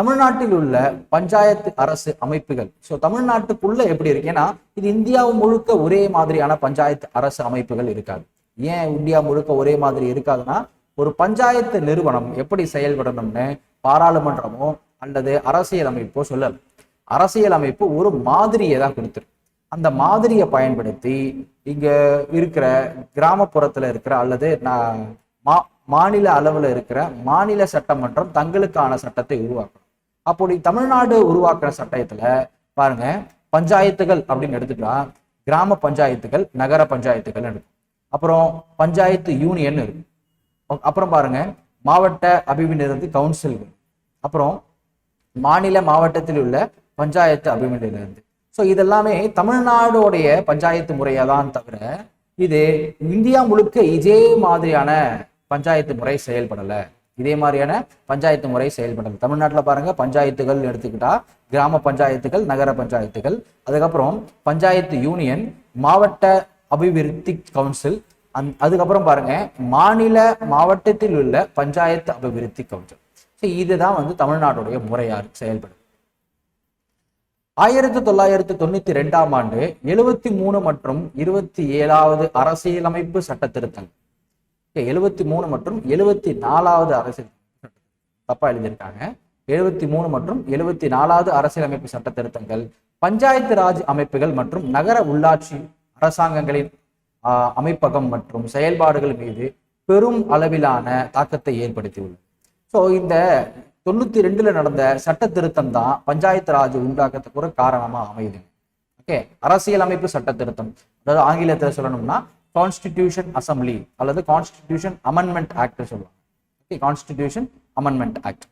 தமிழ்நாட்டில் உள்ள பஞ்சாயத்து அரசு அமைப்புகள். ஸோ தமிழ்நாட்டுக்குள்ள எப்படி இருக்கு? ஏன்னா இது இந்தியா முழுக்க ஒரே மாதிரியான பஞ்சாயத்து அரசு அமைப்புகள் இருக்காது. ஏன் இந்தியா முழுக்க ஒரே மாதிரி இருக்காதுன்னா ஒரு பஞ்சாயத்து நிறுவனம் எப்படி செயல்படணும்னு பாராளுமன்றமோ அல்லது அரசியல் அமைப்போ சொல்லல. அரசியல் அமைப்பு ஒரு மாதிரியை தான் கொடுத்துருக்கு அந்த மாதிரியை பயன்படுத்தி இங்க இருக்கிற கிராமப்புறத்துல இருக்கிற அல்லது நான் மா- மாநில அளவில் இருக்கிற மாநில சட்டமன்றம் தங்களுக்கான சட்டத்தை உருவாக்கணும். அப்படி தமிழ்நாடு உருவாக்குற சட்டத்துல பாருங்க பஞ்சாயத்துகள் அப்படின்னு எடுத்துட்டா கிராம பஞ்சாயத்துகள் நகர பஞ்சாயத்துகள் இருக்கும் அப்புறம் பஞ்சாயத்து யூனியன் இருக்கும் அப்புறம் பாருங்க மாவட்ட அபிவிருத்தி கவுன்சில்கள் அப்புறம் மாநில மாவட்டத்தில் உள்ள பஞ்சாயத்து அபிவிருத்தி ஸோ இதெல்லாமே தமிழ்நாடோடைய பஞ்சாயத்து முறையை தான் தவிர இது இந்தியா முழுக்க இதே மாதிரியான பஞ்சாயத்து முறை செயல்படலை. இதே மாதிரியான பஞ்சாயத்து முறை செயல்படுது தமிழ்நாட்டில் பாருங்க பஞ்சாயத்துகள் எடுத்துக்கிட்டா கிராம பஞ்சாயத்துகள் நகர பஞ்சாயத்துகள். அதுக்கப்புறம் பஞ்சாயத்து யூனியன் மாவட்ட அபிவிருத்தி கவுன்சில். அந் அதுக்கப்புறம் பாருங்க மாநில மாவட்டத்தில் உள்ள பஞ்சாயத்து அபிவிருத்தி கவுன்சில். ஸோ இதுதான் வந்து தமிழ்நாட்டுடைய முறையாக செயல்படும் ஆயிரத்தி தொள்ளாயிரத்தி தொண்ணூத்தி ரெண்டாம் ஆண்டு எழுவத்தி மூணு மற்றும் இருபத்தி ஏழாவது அரசியலமைப்பு சட்ட திருத்தங்கள். எழுவத்தி மூணு மற்றும் எழுவத்தி நாலாவது அரசியல் தப்பா எழுதியிருக்காங்க. எழுபத்தி மூணு மற்றும் எழுவத்தி நாலாவது அரசியலமைப்பு சட்ட திருத்தங்கள் பஞ்சாயத்து ராஜ் அமைப்புகள் மற்றும் நகர உள்ளாட்சி அரசாங்கங்களின் அமைப்பகம் மற்றும் செயல்பாடுகள் மீது பெரும் அளவிலான தாக்கத்தை ஏற்படுத்தியுள்ளது. ஸோ இந்த தொண்ணூத்தி ரெண்டுல நடந்த சட்ட திருத்தம் தான் பஞ்சாயத்து ராஜ் உண்டாக்கத்துக்கு ஒரு காரணமா அமையுது. ஓகே அரசியலமைப்பு சட்ட திருத்தம். அதாவது ஆங்கிலத்தில் சொல்லணும்னா கான்ஸ்டிடியூஷன் அசம்பிளி அல்லது கான்ஸ்டிடியூஷன் அமெண்ட்மெண்ட் ஆக்ட் சொல்லுவாங்க. Okay constitution amendment act